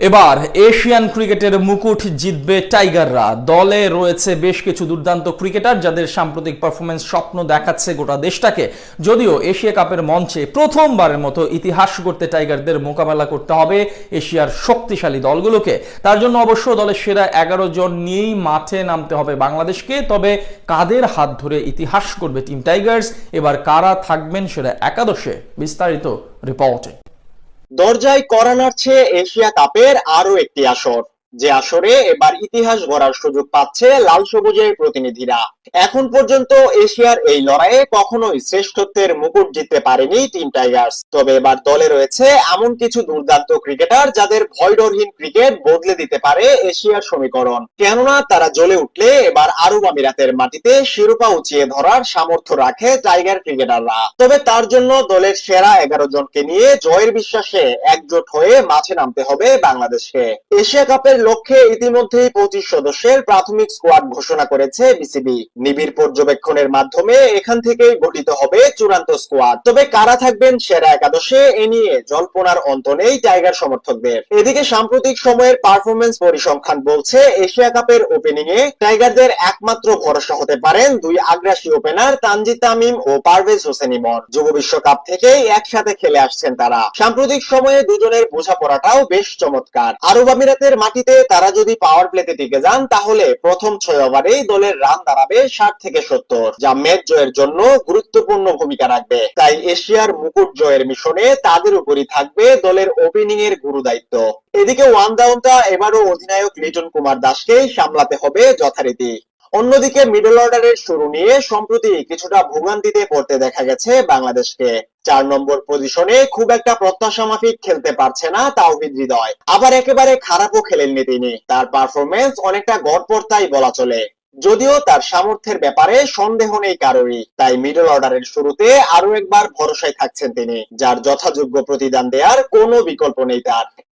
এবার এশিয়ান ক্রিকেটের মুকুট জিতবে টাইগাররা। দলে রয়েছে বেশ কিছু দুর্দান্ত ক্রিকেটার যাদের সাম্প্রতিক পারফরমেন্স স্বপ্ন দেখাচ্ছে গোটা দেশটাকে। যদিও এশিয়া কাপের মঞ্চে প্রথমবারের মতো ইতিহাস করতে টাইগারদের মোকাবেলা করতে হবে এশিয়ার শক্তিশালী দলগুলোকে। তার জন্য অবশ্য দলের সেরা এগারো জন নিয়েই মাঠে নামতে হবে বাংলাদেশকে। তবে কাদের হাত ধরে ইতিহাস করবে টিম টাইগার্স? এবার কারা থাকবেন সেরা একাদশে বিস্তারিত রিপোর্টে। দরজায় করা নাড়ছে এশিয়া কাপের আরও একটি আসর। যে আসরে এবার ইতিহাস গড়ার সুযোগ পাচ্ছে লাল সবুজের প্রতিনিধিরা। এখন পর্যন্ত এশিয়ার এই লড়াইয়ে কখনোই শ্রেষ্ঠত্বের মুকুট জিততে পারেনি টিম টাইগার্স। তবে এবার দলে রয়েছে এমন কিছু দুর্দান্ত ক্রিকেটার যাদের ভয়ডরহীন ক্রিকেট বদলে দিতে পারে এশিয়ার সমীকরণ। কেননা তারা জ্বলে উঠলে এবার আরব আমিরাতের মাটিতে শিরোপা উঁচিয়ে ধরার সামর্থ্য রাখে টাইগার ক্রিকেটাররা। তবে তার জন্য দলের সেরা এগারো জনকে নিয়ে জয়ের বিশ্বাসে একজোট হয়ে মাঠে নামতে হবে বাংলাদেশকে। এশিয়া কাপের লক্ষ্যে ইতিমধ্যেই পঁচিশ সদস্যের প্রাথমিক স্কোয়াড ঘোষণা করেছে বিসিবি। নিবিড় পর্যবেক্ষণের মাধ্যমে এখান থেকেই গঠিত হবে চূড়ান্ত স্কোয়াড তবে কারা থাকবেন সেরা একাদশে, এ নিয়ে জল্পনার অন্ত নেই টাইগার সমর্থকদের। এদিকে সাম্প্রতিক সময়ের পারফরমেন্স পরিসংখ্যান বলছে, এশিয়া কাপের ওপেনিং এ টাইগারদের একমাত্র ভরসা হতে পারেন দুই আগ্রাসী ওপেনার তানজিদ তামিম ও পারভেজ হোসেন ইমন। যুব বিশ্বকাপ থেকেই একসাথে খেলে আসছেন তারা। সাম্প্রতিক সময়ে দুজনের বোঝাপড়াটাও বেশ চমৎকার। আরব আমিরাতের মাটিতে তারা যদি পাওয়ার প্লেতে টিকে যান, তাহলে প্রথম ছয় ওভারেই দলের রান দাঁড়াবে ষাট থেকে সত্তর, যা ম্যাচ জয়ের জন্য গুরুত্বপূর্ণ ভূমিকা রাখবে। তাই এশিয়ার মুকুট জয়ের মিশনে তাদের উপরই থাকবে দলের ওপেনিং এর গুরু দায়িত্ব। এদিকে ওয়ান ডাউনটা এবারও অধিনায়ক লিটন কুমার দাসকেই সামলাতে হবে যথারীতি। অন্যদিকে মিডল অর্ডারের শুরু নিয়ে সম্প্রতি কিছুটা ভোগান্তিতে পড়তে দেখা গেছে বাংলাদেশকে। চার নম্বর পজিশনে খুব একটা প্রত্যাশা মাফিক খেলতে পারছে না তাওহিদ হৃদয়। আবার একেবারে খারাপও খেলেননি তিনি। তার পারফরমেন্স অনেকটা গড়পড়তাই বলা চলে। যদিও তার সামর্থ্যের ব্যাপারে সন্দেহ নেই কারোরই। তাই মিডল অর্ডারের শুরুতে আরও একবার ভরসায় থাকছেন তিনি, যার যথাযোগ্য প্রতিদান দেওয়ার কোনো বিকল্প নেই তার।